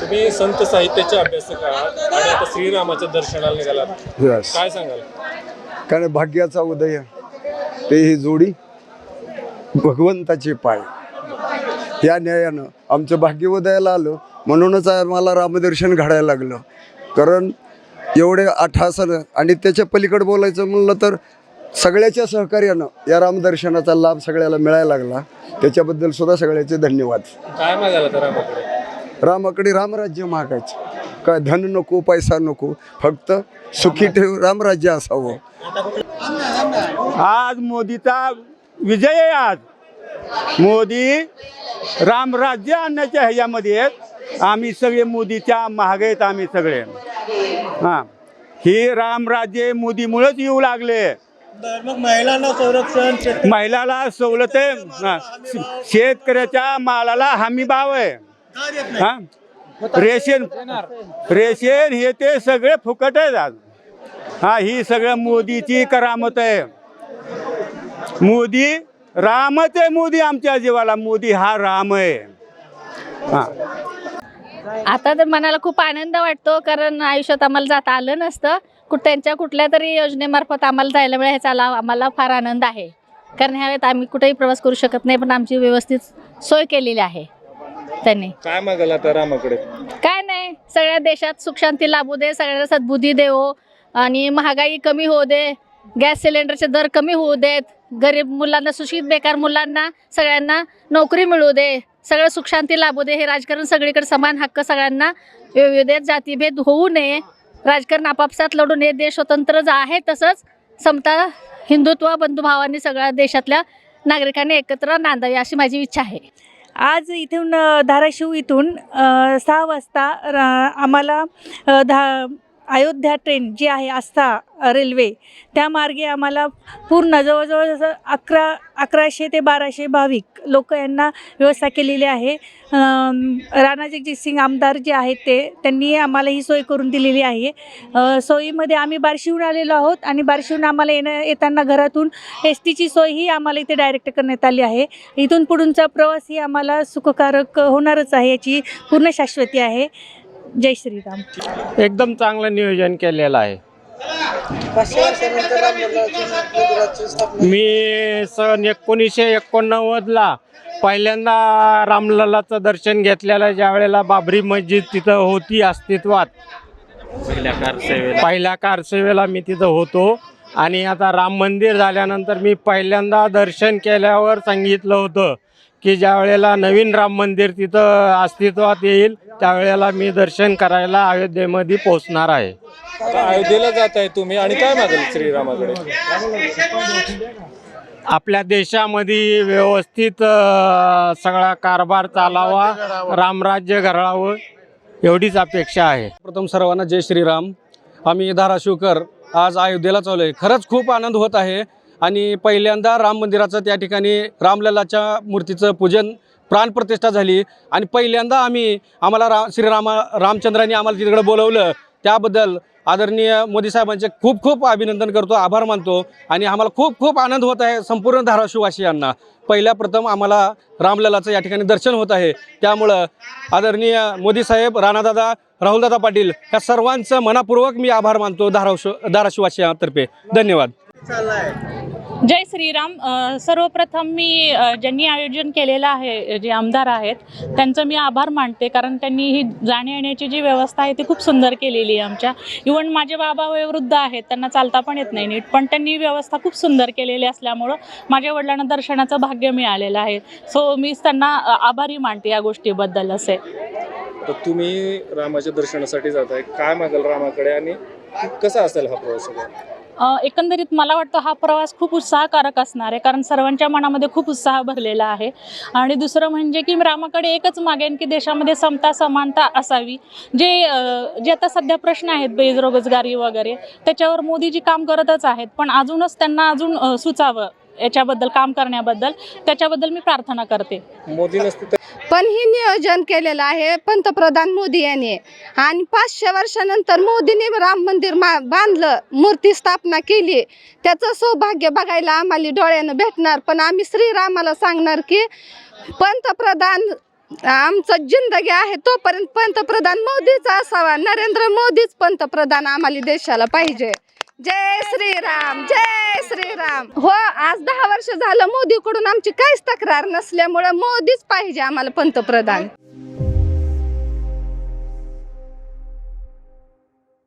तुम्ही संत साहित्याचे अभ्यासक आहात आणि आता श्रीरामाच्या दर्शनाला निघालात. काय सांगाल? कारण भाग्याचा उदय ते ही जोडी भगवंताचे पाय. या न्यायानं आमचं भाग्य उदयाला आलं म्हणूनच आम्हाला रामदर्शन घडायला लागलं. कारण एवढे आठासन आणि त्याच्या पलीकडे बोलायचं म्हणलं तर सगळ्याच्या सहकार्यानं या रामदर्शनाचा लाभ सगळ्याला मिळायला लागला. त्याच्याबद्दल सुद्धा सगळ्याचे धन्यवाद. काय मागाल आता रामाकडे? रामाकडे रामराज्य मागायचं. काय धन नको पैसा नको फक्त सुखी ठेव रामराज्य असावं. आज मोदीचा विजय आहे आज. मोदी रामराज्य आणण्याच्या ह्याच्यामध्ये आहेत. आम्ही सगळे मोदीच्या महाग आहेत आम्ही सगळे. हां. ही रामराज्य मोदीमुळेच येऊ लागले. मग महिलांना संरक्षण शेत- महिलाला सवलत आहे. हां. शेतकऱ्याच्या मालाला हमी भाव आहे. हा? रेशन रेशन हे ते सगळे फुकट आहेत आज. हा ही सगळं मोदीची करामत आहे. मोदी रामच आहे मोदी आमच्या जीवाला. मोदी हा राम आहे. हा. आता तर मनाला खूप आनंद वाटतो कारण आयुष्यात आम्हाला जाता आलं नसतं. कुठ त्यांच्या कुठल्या तरी योजनेमार्फत आम्हाला जायला मिळालं ह्याचा लाभ आम्हाला फार आनंद आहे. कारण ह्यावेळेत आम्ही कुठेही प्रवास करू शकत नाही पण आमची व्यवस्थित सोय केलेली आहे. त्यांनी काय मागाल आता रामाकडे? काय नाही सगळ्या देशात सुखशांती लाभू दे सगळ्यांना सद्बुद्धी देवो. आणि महागाई कमी होऊ दे गॅस सिलेंडरचे दर कमी होऊ देत. गरीब मुलांना सुशिक्षित बेकार मुलांना सगळ्यांना नोकरी मिळू दे. सगळं सुखशांती लाभू दे. हे राजकारण सगळीकडे समान हक्क सगळ्यांना येऊ देत. जातीभेद होऊ नये. राजकारण आपापसात लढून हे देश स्वतंत्र आहे तसंच समता हिंदुत्व बंधुभावांनी सगळ्या देशातल्या नागरिकांनी एकत्र नांदावी अशी माझी इच्छा आहे. आज इथून धाराशिव इथून सहा वाजता रा- आम्हाला धा अयोध्या ट्रेन जी आहे आस्था रेल्वे त्या मार्गे आम्हाला पूर्ण जवळजवळ जसं अकरा अकराशे ते बाराशे भाविक लोक यांना व्यवस्था केलेली आहे. राणा राणा जगजितसिंग आमदार जे आहेत ते त्यांनी आम्हाला ही सोय करून दिलेली आहे. सोयीमध्ये आम्ही बार्शीहून आलेलो आहोत आणि बार्शीहून आम्हाला येणं येताना घरातून एस टीची सोय ही आम्हाला इथे डायरेक्ट करण्यात आली आहे. इथून पुढूनचा प्रवास ही आम्हाला सुखकारक होणारच आहे याची पूर्ण शाश्वती आहे. जय श्रीराम. एकदम चांगलं नियोजन केलेलं आहे. मी सन एकोणीसशे एकोणनव्वदला पहिल्यांदा रामललाचं दर्शन घेतलेलं ज्या वेळेला बाबरी मस्जिद तिथं होती अस्तित्वात. पहिल्या कारसेवेला मी तिथं होतो. आणि आता राम मंदिर झाल्यानंतर मी पहिल्यांदा दर्शन केल्यावर सांगितलं होतं. की ज्या वेळेला नवीन राम मंदिर तिथं अस्तित्वात येईल त्यावेळेला मी दर्शन करायला अयोध्येमध्ये पोहोचणार आहे. आता अयोध्येला जात आहे तुम्ही? आणि काय मागाल श्रीरामाकडे? आपल्या देशामध्ये व्यवस्थित अ, सगळा कारभार चालावा रामराज्य घडावं एवढीच अपेक्षा आहे. प्रथम सर्वांना जय श्रीराम. आम्ही धाराशिवकर आज अयोध्येला चालू आहे खरंच खूप आनंद होत आहे. आणि पहिल्यांदा राम मंदिराचं त्या ठिकाणी रामललाच्या मूर्तीचं पूजन प्राणप्रतिष्ठा झाली. आणि पहिल्यांदा आम्ही आम्हाला रा श्रीरामा रामचंद्रांनी आम्हाला तिकडं बोलवलं. त्याबद्दल आदरणीय मोदी साहेबांचे खूप खूप अभिनंदन करतो आभार मानतो. आणि आम्हाला खूप खूप आनंद होत आहे संपूर्ण धाराशिववासियांना पहिल्या प्रथम आम्हाला रामललाचं या ठिकाणी दर्शन होत आहे. त्यामुळं आदरणीय मोदी साहेब राणादादा राहुलदादा पाटील ह्या सर्वांचं मनापूर्वक मी आभार मानतो धाराशिव धाराशिववासियांतर्फे. धन्यवाद. जय श्रीराम. सर्वप्रथम मी ज्यांनी आयोजन केलेलं आहे जे आमदार आहेत त्यांचं मी आभार मानते कारण त्यांनी ही जाण्या येण्याची जी व्यवस्था आहे ती खूप सुंदर केलेली आहे आमच्या. इवन माझे बाबा वयोवृद्ध आहेत त्यांना चालता पण येत नाही नीट पण त्यांनी व्यवस्था खूप सुंदर केलेली असल्यामुळं माझ्या वडिलांना दर्शनाचं भाग्य मिळालेलं आहे. सो मी त्यांना आभारी मानते या गोष्टीबद्दल असे. तर तुम्ही रामाच्या दर्शनासाठी जात आहे काय मागाल रामाकडे आणि कसा असेल हा प्रवास एकंदरीत मला वाटतं हा प्रवास खूप उत्साहकारक असणार आहे कारण सर्वांच्या मनामध्ये खूप उत्साह भरलेला आहे. आणि दुसरं म्हणजे की रामाकडे एकच मागेन की देशामध्ये समता समानता असावी. जे जे आता सध्या प्रश्न आहेत बेरोजगारी वगैरे त्याच्यावर मोदीजी काम करतच आहेत पण अजूनच त्यांना अजून सुचावं याच्याबद्दल काम करण्याबद्दल त्याच्याबद्दल मी प्रार्थना करते. मोदी नसते तर पण ही नियोजन केलेलं आहे पंतप्रधान मोदी यांनी. आणि पाचशे वर्षानंतर मोदीने राम मंदिर मा बांधलं मूर्ती स्थापना केली. त्याचं सौभाग्य बघायला आम्हाला डोळ्यानं भेटणार. पण आम्ही श्रीरामाला सांगणार की पंतप्रधान आमचं जिंदगी आहे तोपर्यंत पंतप्रधान मोदीच असावा. नरेंद्र मोदीच पंतप्रधान आम्हाला देशाला पाहिजे. जय श्रीराम जय श्रीराम. हो आज दहा वर्ष झालं मोदीकडून आमची काहीच तक्रार नसल्यामुळं मोदीच पाहिजे आम्हाला पंतप्रधान.